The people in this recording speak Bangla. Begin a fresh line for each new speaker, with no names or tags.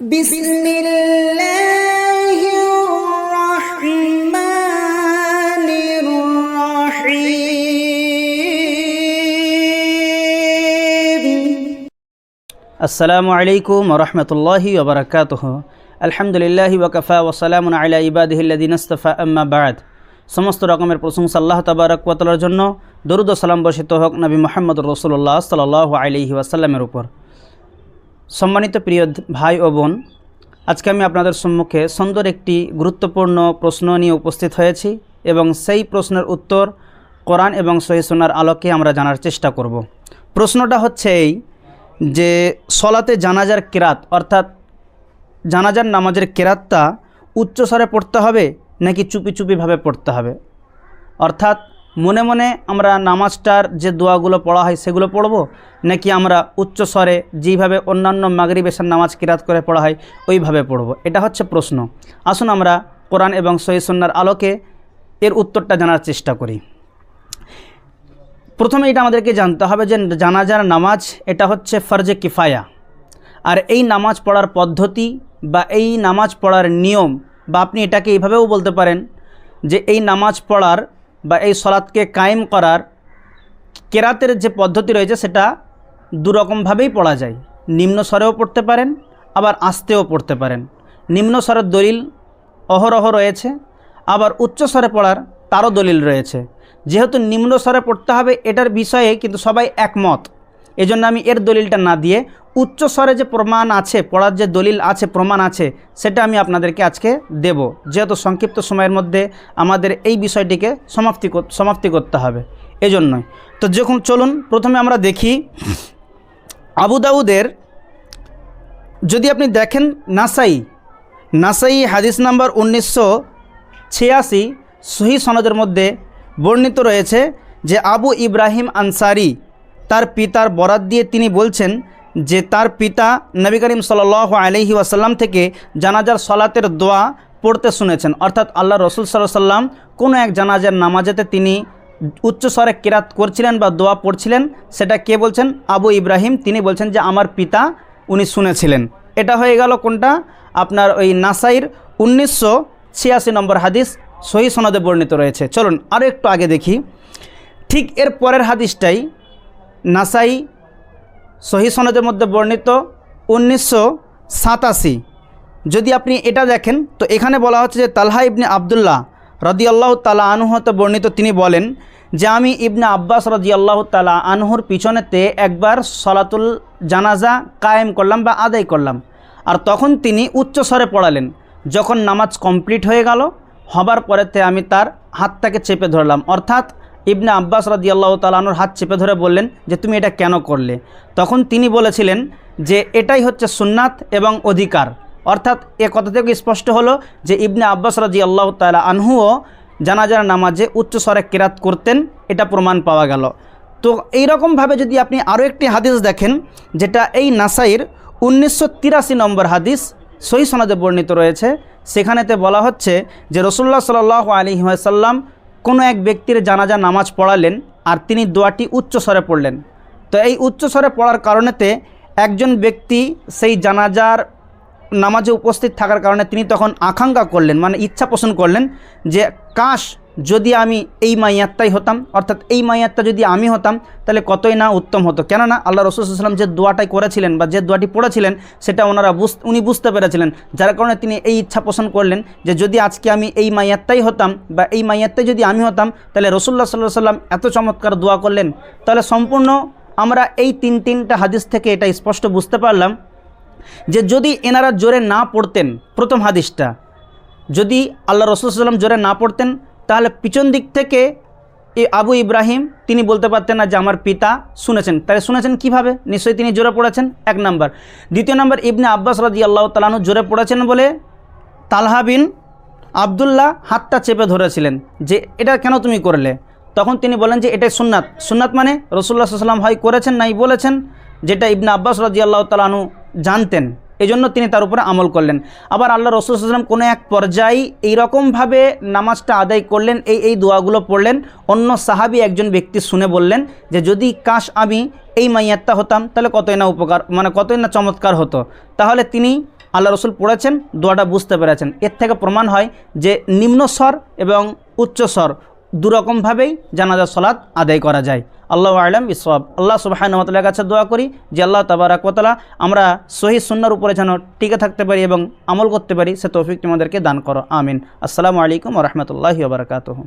بسم الله الرحمن الرحيم
আসসালামু আলাইকুম রহমতুল্লাহি ওবরাকাতহ আলহামদুলিল্লাহি ওকফা ওসালামুন আলা ইবাদিহিল্লাদিন আস্তফা আম্মা বাদ সমস্ত রকমের প্রশংসা আল্লাহ তাবারকাতলার জন্য দরুদ ও সালাম বসিত হোক নবী মোহাম্মদ রসুল্লাহ সাল্লাহ আলিহি ওয়াসাল্লামের উপর সম্মানিত প্রিয় ভাই ও বোন, আজকে আমি আপনাদের সম্মুখে সুন্দর একটি গুরুত্বপূর্ণ প্রশ্ন নিয়ে উপস্থিত হয়েছি এবং সেই প্রশ্নের উত্তর কোরআন এবং সহিসুনার আলোকে আমরা জানার চেষ্টা করব। প্রশ্নটা হচ্ছে এই যে সলাতে জানাজার কেরাত, অর্থাৎ জানাজার নামাজের কেরাতটা উচ্চস্বরে পড়তে হবে নাকি চুপি চুপিভাবে পড়তে হবে? অর্থাৎ মনে মনে আমরা নামাজটার যে দোয়াগুলো পড়া হয় সেগুলো পড়ব? নাকি আমরা উচ্চ স্বরে যেইভাবে অন্যান্য মাগরি বেশার নামাজ কিরাত করে পড়া হয়, ওইভাবে পড়ব? এটা হচ্ছে প্রশ্ন। আসুন আমরা কোরআন এবং সহিসন্নার আলোকে এর উত্তরটা জানার চেষ্টা করি। প্রথমে এটা আমাদেরকে জানতে হবে যে জানাজার নামাজ এটা হচ্ছে ফরজে কিফায়া। আর এই নামাজ পড়ার পদ্ধতি বা এই নামাজ পড়ার নিয়ম বা আপনি এটাকে এইভাবেও বলতে পারেন যে এই নামাজ পড়ার বা এই সলাৎকে কায়েম করার কেরাতের যে পদ্ধতি রয়েছে সেটা দুরকমভাবেই পড়া যায়। নিম্ন স্বরেও পড়তে পারেন, আবার আস্তেও পড়তে পারেন। নিম্ন স্বরের দলিল অহরহ রয়েছে, আবার উচ্চ স্বরে পড়ার তারও দলিল রয়েছে। যেহেতু নিম্ন স্বরে পড়তে হবে, এটার বিষয়ে কিন্তু সবাই একমত। এজন্য আমি এর দলিলটা না দিয়ে উচ্চ স্বরে যে প্রমাণ আছে, পড়ার যে দলিল আছে, প্রমাণ আছে, সেটা আমি আপনাদেরকে আজকে দেব। যেহেতু সংক্ষিপ্ত সময়ের মধ্যে আমাদের এই বিষয়টিকে সমাপ্তি সমাপ্তি করতে হবে। এজন্যই। তো যখন চলুন, প্রথমে আমরা দেখি আবু দাউদের, যদি আপনি দেখেন নাসাই নাসাই হাদিস নাম্বার উনিশশো ছিয়াশি, সহি সনদের মধ্যে বর্ণিত রয়েছে যে আবু ইব্রাহিম আনসারি তার পিতার বরাত দিয়ে তিনি বলছেন যে তার পিতা নবী করিম সাল আলহি ওয়াসাল্লাম থেকে জানাজার সলাতের দোয়া পড়তে শুনেছেন। অর্থাৎ আল্লাহ রসুল সাল্লাহ সাল্লাম কোনো এক জানাজার নামাজেতে তিনি উচ্চস্বরে কেরাত করছিলেন বা দোয়া পড়ছিলেন, সেটা কে বলছেন? আবু ইব্রাহিম। তিনি বলছেন যে আমার পিতা উনি শুনেছিলেন। এটা হয়ে গেল কোনটা? আপনার ওই নাসাইর উনিশশো ছিয়াশি নম্বর হাদিস সহি সনদে বর্ণিত রয়েছে। চলুন আরও একটু আগে দেখি। ঠিক এর পরের হাদিসটাই নাসাই সহি সনদের মধ্যে বর্ণিত উনিশশো সাতাশি। যদি আপনি এটা দেখেন, তো এখানে বলা হচ্ছে যে তালহা ইবনে আবদুল্লাহ রদি আল্লাহ তালা আনহতে বর্ণিত তিনি বলেন যে আমি ইবনে আব্বাস রদি আল্লাহ তালা আনহুর পিছনেতে একবার সলাতুল জানাজা কায়েম করলাম বা আদায় করলাম। আর তখন তিনি উচ্চ স্বরে পড়ালেন। যখন নামাজ কমপ্লিট হয়ে গেল, হবার পরেতে আমি তার হাতটাকে চেপে ধরলাম। অর্থাৎ ইবনে আব্বাস রাদিয়াল্লাহু তালানোর হাত চেপে ধরে বললেন যে তুমি এটা কেন করলে? তখন তিনি বলেছিলেন যে এটাই হচ্ছে সুন্নাত এবং অধিকার। অর্থাৎ এ কথা থেকে স্পষ্ট হলো যে ইবনে আব্বাস রাজি আল্লাহ তালা আনহুও জানাজার নামাজে উচ্চ স্বরে কেরাত করতেন, এটা প্রমাণ পাওয়া গেল। তো এইরকমভাবে যদি আপনি আরও একটি হাদিস দেখেন, যেটা এই নাসাইর উনিশশো তিরাশি নম্বর হাদিস সহি সনদে বর্ণিত রয়েছে, সেখানেতে বলা হচ্ছে যে রসুল্লাহ সাল আলী সাল্লাম কোনো এক ব্যক্তির জানাজা নামাজ পড়ালেন আর তিনি দোয়াটি উচ্চস্বরে পড়লেন। তো এই উচ্চ স্বরে পড়ার কারণেতে একজন ব্যক্তি সেই জানাজার নামাজে উপস্থিত থাকার কারণে তিনি তখন আকাঙ্ক্ষা করলেন মানে ইচ্ছা পোষণ করলেন যে, কাশ যদি আমি এই মাইয়াত্তাই হতাম, অর্থাৎ এই মাইয়াত্তা যদি আমি হতাম, তাহলে কতই না উত্তম হতো। কেননা আল্লাহ রসুলাম যে দোয়াটাই করেছিলেন বা যে দোয়াটি পড়েছিলেন, সেটা ওনারা বুঝ, উনি বুঝতে পেরেছিলেন। যার কারণে তিনি এই ইচ্ছা পোষণ করলেন যে যদি আজকে আমি এই মাইয়াত্তাই হতাম বা এই মাইয়াত্তাই যদি আমি হতাম, তাহলে রসুল্লাহ সাল্লাহ সাল্লাম এত চমৎকার দোয়া করলেন। তাহলে সম্পূর্ণ আমরা এই তিন তিনটা হাদিস থেকে এটা স্পষ্ট বুঝতে পারলাম যে যদি এনারা জোরে না পড়তেন, প্রথম হাদিসটা, যদি আল্লাহ রসুল সাল্লাম জোরে না পড়তেন তাহলে পিছন দিক থেকে আবু ইব্রাহিম, তিনি বলতে পারতেন না যে আমার পিতা শুনেছেন। তাহলে শুনেছেন কীভাবে? নিশ্চয়ই তিনি জোরে পড়েছেন? এক নম্বর। দ্বিতীয় নাম্বার, ইবনে আব্বাস রাজি আল্লাহ তালানু জোরে পড়েছেন বলে তালহা বিন আবদুল্লাহ হাতটা চেপে ধরেছিলেন যে, এটা কেন তুমি করলে? তখন তিনি বলেন যে, এটাই সুন্নাত। সুন্নাত মানে রসুল্লাহ সাল্লাম হয় করেছেন নাই বলেছেন, যেটা ইবনে আব্বাস রাজি আল্লাহ তালানু জানতেন। এই জন্য তিনি তার উপরে আমল করলেন। আবার আল্লাহ রসুল সাল্লাম কোনো এক পর্যায়ে এইরকমভাবে নামাজটা আদায় করলেন, এই এই দোয়াগুলো পড়লেন। অন্য সাহাবি একজন ব্যক্তি শুনে বললেন যে, যদি কাশ আমি এই মাইয়াত্তা হতাম, তাহলে কতই না উপকার মানে কতই না চমৎকার হতো। তাহলে তিনি আল্লাহ রসুল পড়েছেন, দোয়াটা বুঝতে পেরেছেন। এর থেকে প্রমাণ হয় যে নিম্ন স্বর এবং উচ্চ স্বর দুরকমভাবেই জানাজা সলাৎ আদায় করা যায়। আল্লাহ আলম ইসব আল্লাহ সুবাহানমতালের কাছে দোয়া করি যে আল্লাহ তাবারাকতলা আমরা সহি সুন্নার উপরে যেন টিকে থাকতে পারি এবং আমল করতে পারি, সে তৌফিক তোমাদেরকে দান করো। আমিন। আসসালামু আলাইকুম রহমতুল্লাহি বারকাতহ।